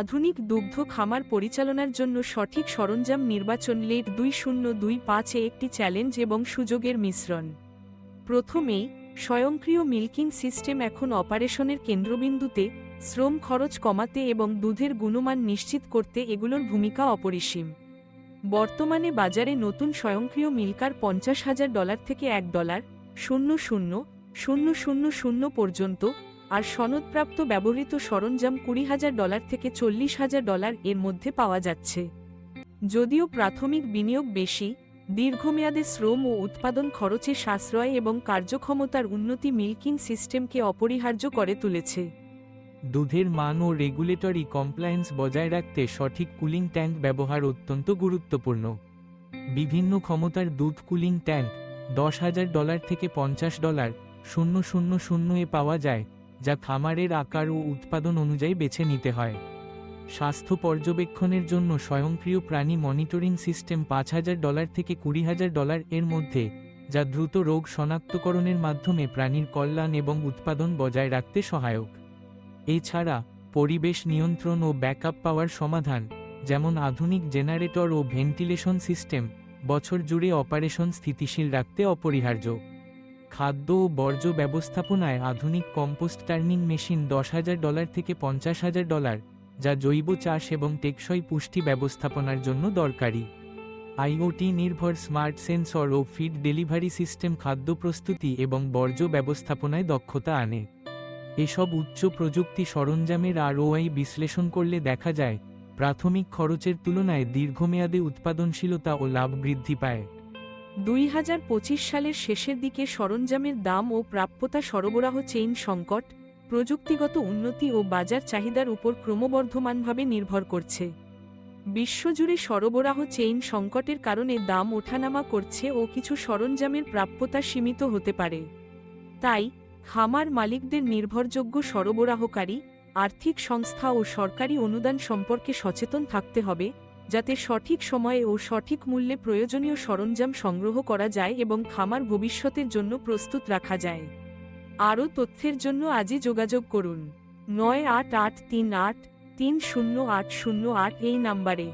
আধুনিক দুগ্ধ খামার পরিচালনার জন্য সঠিক সরঞ্জাম নির্বাচন লেট দুই শূন্য দুই পাঁচে একটি চ্যালেঞ্জ এবং সুযোগের মিশ্রণ। প্রথমে, স্বয়ংক্রিয় মিল্কিং সিস্টেম এখন অপারেশনের কেন্দ্রবিন্দুতে শ্রম খরচ কমাতে এবং দুধের গুণমান নিশ্চিত করতে এগুলোর ভূমিকা অপরিসীম। বর্তমানে বাজারে নতুন স্বয়ংক্রিয় মিল্কার পঞ্চাশ হাজার ডলার থেকে এক ডলার, শূন্য শূন্য শূন্য শূন্য শূন্য পর্যন্ত আর সনদপ্রাপ্ত ব্যবহৃত সরঞ্জাম কুড়ি হাজার ডলার থেকে চল্লিশ হাজার ডলার এর মধ্যে পাওয়া যাচ্ছে। যদিও প্রাথমিক বিনিয়োগ বেশি, দীর্ঘমেয়াদে শ্রম ও উৎপাদন খরচে সাশ্রয় এবং কার্যক্ষমতার উন্নতি মিল্কিং সিস্টেমকে অপরিহার্য করে তুলেছে। দুধের মান ও রেগুলেটরি কমপ্লায়েন্স বজায় রাখতে সঠিক কুলিং ট্যাঙ্ক ব্যবহার অত্যন্ত গুরুত্বপূর্ণ। বিভিন্ন ক্ষমতার দুধ কুলিং ট্যাঙ্ক দশ হাজার ডলার থেকে পঞ্চাশ ডলার শূন্য শূন্য শূন্য এ পাওয়া যায় যা খামারের আকার ও উৎপাদন অনুযায়ী বেছে নিতে হয়। স্বাস্থ্য পর্যবেক্ষণের জন্য স্বয়ংক্রিয় প্রাণী মনিটরিং সিস্টেম পাঁচ হাজার ডলার থেকে কুড়ি হাজার ডলার এর মধ্যে, যা দ্রুত রোগ শনাক্তকরণের মাধ্যমে প্রাণীর কল্যাণ এবং উৎপাদন বজায় রাখতে সহায়ক। এছাড়া, পরিবেশ নিয়ন্ত্রণ ও ব্যাকআপ পাওয়ার সমাধান, যেমন আধুনিক জেনারেটর ও ভেন্টিলেশন সিস্টেম, বছর জুড়ে অপারেশন স্থিতিশীল রাখতে অপরিহার্য। খাদ্য ও বর্জ্য ব্যবস্থাপনায় আধুনিক কম্পোস্ট টার্নিং মেশিন দশ হাজার ডলার থেকে পঞ্চাশ হাজার ডলার, যা জৈব চাষ এবং টেকসই পুষ্টি ব্যবস্থাপনার জন্য দরকারি। আইওটি নির্ভর স্মার্ট সেন্সর ও ফিড ডেলিভারি সিস্টেম খাদ্য প্রস্তুতি এবং বর্জ্য ব্যবস্থাপনায় দক্ষতা আনে। এসব উচ্চ প্রযুক্তি সরঞ্জামের আরওআই বিশ্লেষণ করলে দেখা যায়, প্রাথমিক খরচের তুলনায় দীর্ঘমেয়াদে উৎপাদনশীলতা ও লাভ বৃদ্ধি পায়। দুই হাজার পঁচিশ সালের শেষের দিকে সরঞ্জামের দাম ও প্রাপ্যতা সরবরাহ চেইন সংকট প্রযুক্তিগত উন্নতি ও বাজার চাহিদার উপর ক্রমবর্ধমানভাবে নির্ভর করছে। বিশ্বজুড়ে সরবরাহ চেইন সংকটের কারণে দাম ওঠানামা করছে ও কিছু সরঞ্জামের প্রাপ্যতা সীমিত হতে পারে। তাই, খামার মালিকদের নির্ভরযোগ্য সরবরাহকারী, আর্থিক সংস্থা ও সরকারি অনুদান সম্পর্কে সচেতন থাকতে হবে যাতে সঠিক সময়ে ও সঠিক মূল্যে প্রয়োজনীয় সরঞ্জাম সংগ্রহ করা যায় এবং খামার ভবিষ্যতের জন্য প্রস্তুত রাখা যায়। আরও তথ্যের জন্য আজই যোগাযোগ করুন। নয় আট আট তিন আট তিন শূন্য আট শূন্য আট এই নাম্বারে।